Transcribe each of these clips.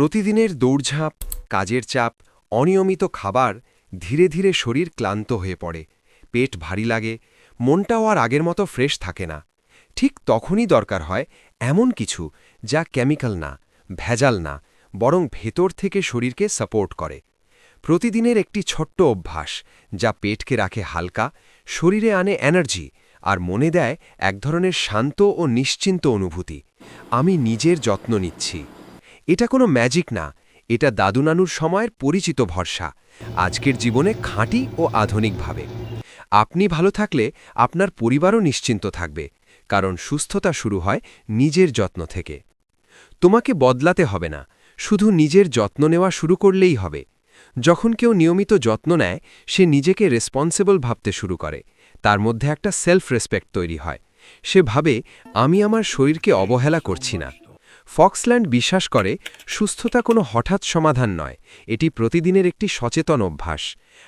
প্রতিদিনের দৌড়ঝাঁপ, কাজের চাপ, অনিয়মিত খাবার ধীরে ধীরে শরীর ক্লান্ত হয়ে পড়ে। পেট ভারী লাগে, মনটাও আর আগের মতো ফ্রেশ থাকে না। ঠিক তখনই দরকার হয় এমন কিছু যা কেমিক্যাল না, ভেজাল না, বরং ভেতর থেকে শরীরকে সাপোর্ট করে। প্রতিদিনের একটি ছোট্ট অভ্যাস যা পেটকে রাখে হালকা, শরীরে আনে এনার্জি আর মনে দেয় এক ধরনের শান্ত ও নিশ্চিন্ত অনুভূতি। আমি নিজের যত্ন নিচ্ছি। এটা কোনো ম্যাজিক না। এটা দাদু নানুর সময়ের পরিচিত ভরসা। আজকের জীবনে খাঁটি ও আধুনিকভাবে। আপনি ভালো থাকলে আপনার পরিবারও নিশ্চিন্ত থাকবে, কারণ সুস্থতা শুরু হয় নিজের যত্ন থেকে। তোমাকে বদলাতে হবে না, শুধু নিজের যত্ন নেওয়া শুরু করলেই হবে। যখন কেউ নিয়মিত যত্ন নেয়, সে নিজেকে রেসপন্সিবল ভাবতে শুরু করে। তার মধ্যে একটা সেলফ রেসপেক্ট তৈরি হয়। সে ভাবে, আমি আমার শরীরকে অবহেলা করছি না। ফক্সল্যান্ড বিশ্বাস করে, সুস্থতা কোনো হঠাৎ সমাধান নয়। এটি প্রতিদিনের একটি সচেতন অভ্যাস।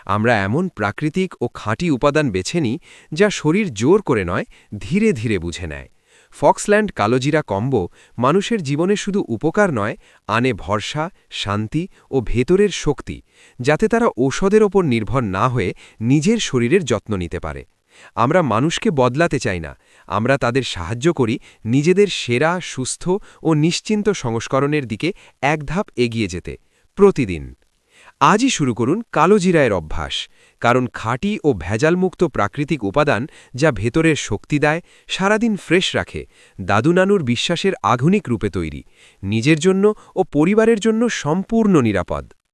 আমরা এমন প্রাকৃতিক ও খাঁটি উপাদান বেছে নিই, যা শরীর জোর করে নয়, ধীরে ধীরে বুঝে নেয়। ফক্সল্যান্ড কালোজিরা কম্বো মানুষের জীবনে শুধু উপকার নয়, আনে ভরসা, শান্তি ও ভেতরের শক্তি, যাতে তারা ঔষধের ওপর নির্ভর না হয়ে নিজের শরীরের যত্ন নিতে পারে। আমরা মানুষকে বদলাতে চাই না আমরা তাদের সাহায্য করি নিজেদের সেরা, সুস্থ ও নিশ্চিন্ত সংস্করণের দিকে এক ধাপ এগিয়ে যেতে। প্রতিদিন। আজই শুরু করুন কালোজিরায়ের অভ্যাস, কারণ খাঁটি ও ভেজালমুক্ত প্রাকৃতিক উপাদান যা ভেতরের শক্তি দেয়, সারাদিন ফ্রেশ রাখে দাদু নানুর বিশ্বাসের আধুনিক রূপে তৈরি, নিজের জন্য ও পরিবারের জন্য সম্পূর্ণ নিরাপদ।